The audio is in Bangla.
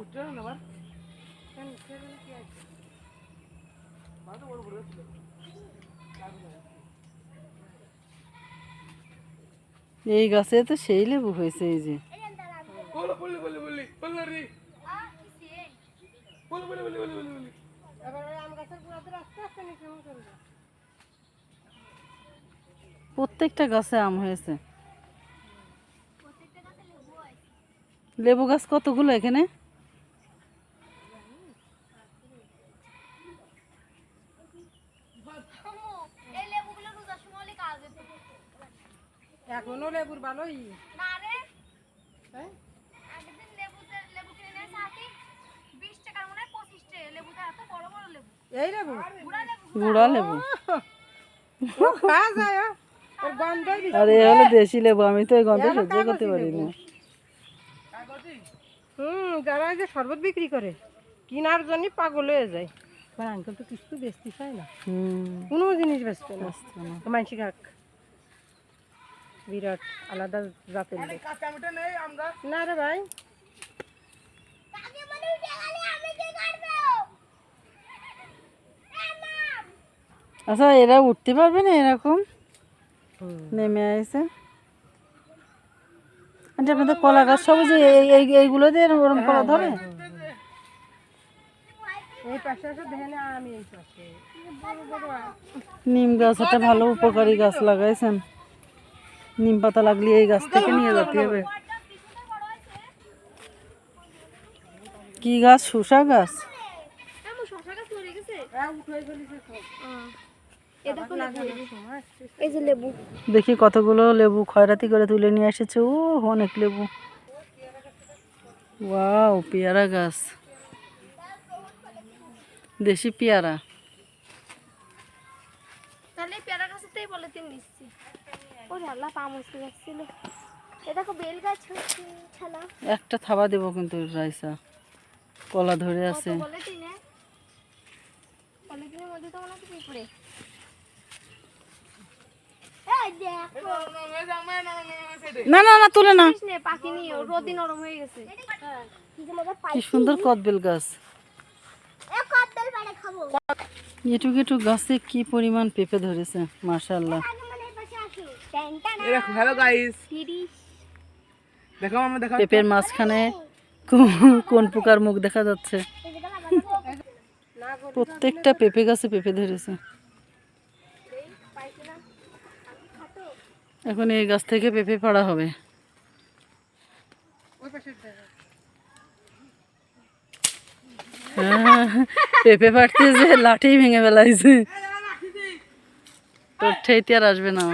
উঠছে না আবার মাথা বড় বড় ছিল এই গাছে তো সেই লেবু হয়েছে এই যে। প্রত্যেকটা গাছে আম হয়েছে। পঁচিশ টাকা। লেবুটা এত বড় বড় লেবু। এই লেবু? বুড়া লেবু গুড়া লেবু। বেশি। আর এ হলো দেশি লেবু। আমি তো এই গন্ধ সহ্য করতে পারি না। হুম যারা যে শরবত বিক্রি করে কিনার জন্য পাগল হয়ে যায়। আর আঙ্কেল তো কিছু বেচতে চায় না? কোনো জিনিস বেচতে না। মানসি কাক বিরাট আলাদা জাতের না রে ভাই। আচ্ছা এরা উঠতে পারবে না এরকম? নেমে আসে আচ্ছা আপনাদের কলা গাছ সব যে এই- এই এইগুলো দিয়ে ওরকম কলা ধরে? এই পাশে আছে দেখে না আমি এই পাশে। বড় বড় আম। নিম গাছ একটা ভালো উপকারী গাছ লাগাইছেন। নিম পাতা লাগলে এই গাছ থেকে নিয়ে যেতে হবে। কি গাছ? শুষা গাছ? মরে গেছে। এই যে লেবু। দেখি কতগুলো লেবু খয়রাতি করে তুলে নিয়ে এসেছে। ও অনেক লেবু। ওয়াও পেয়ারা গাছ। দেশি পেয়ারা। তাহলে পেয়ারা গাছেতেই বলে তিন দিচ্ছি। ও আল্লাহ পা মুসকে এ দেখো বেল গাছ ছালা একটা থাবা দেব কিন্তু রাইসা। কলা ধরে আছে। বলে তিনে পলিথিনের মধ্যে তো মনে হচ্ছে পিঁপড়ে না না না তুলে না। কি সুন্দর কদবেল গাছ। এটুক এটুক গাছে কি পরিমাণ পেঁপে ধরেছে দেখা পেঁপের মাঝখানে কোন- কোন পোকার মুখ দেখা যাচ্ছে। প্রত্যেকটা পেঁপে গাছে পেঁপে ধরেছে। এখন এই গাছ থেকে পেঁপে পাড়া হবে। হ্যাঁ, পেঁপে পাড়তে যে লাঠি ভেঙে ফেলাইছে। তোর ঠেইতে আর আসবে না।